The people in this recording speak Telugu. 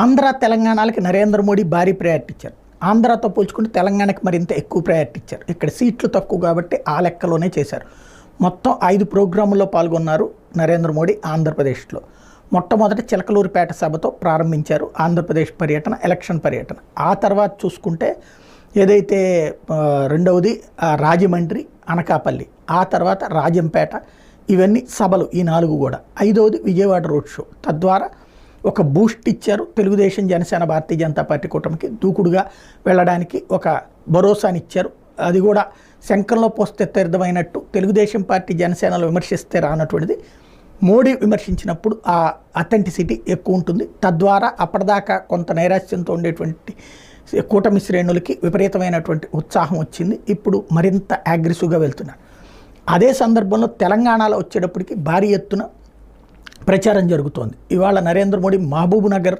ఆంధ్ర తెలంగాణలకి నరేంద్ర మోడీ భారీ ప్రయారిటీ ఇచ్చారు. ఆంధ్రతో పోల్చుకుంటే తెలంగాణకి మరింత ఎక్కువ ప్రయారిటీ ఇచ్చారు. ఇక్కడ సీట్లు తక్కువ కాబట్టి ఆ లెక్కలోనే చేశారు. మొత్తం ఐదు ప్రోగ్రాముల్లో పాల్గొన్నారు నరేంద్ర మోడీ ఆంధ్రప్రదేశ్లో. మొట్టమొదటి చిలకలూరిపేట సభతో ప్రారంభించారు ఆంధ్రప్రదేశ్ పర్యటన ఎలక్షన్ పర్యటన. ఆ తర్వాత చూసుకుంటే ఏదైతే రెండవది రాజమండ్రి అనకాపల్లి. ఆ తర్వాత రాజంపేట. ఇవన్నీ సభలు ఈ నాలుగు కూడా. ఐదవది విజయవాడ రోడ్ షో. తద్వారా ఒక బూస్ట్ ఇచ్చారు తెలుగుదేశం జనసేన భారతీయ జనతా పార్టీ కూటమికి. దూకుడుగా వెళ్ళడానికి ఒక భరోసానిచ్చారు అది కూడా శంఖంలో పోస్తే తీర్థమైనట్టు తెలుగుదేశం పార్టీ జనసేనలో విమర్శిస్తే రానటువంటిది. మోడీ విమర్శించినప్పుడు ఆ అథెంటిసిటీ ఎక్కువ ఉంటుంది. తద్వారా అప్పటిదాకా కొంత నైరాశ్యంతో ఉండేటువంటి కూటమి శ్రేణులకి విపరీతమైనటువంటి ఉత్సాహం వచ్చింది. ఇప్పుడు మరింత అగ్రెసివ్గా వెళ్తున్నారు. అదే సందర్భంలో తెలంగాణలో వచ్చేటప్పటికి భారీ ఎత్తున ప్రచారం జరుగుతోంది. ఇవాళ నరేంద్ర మోడీ మహబూబ్ నగర్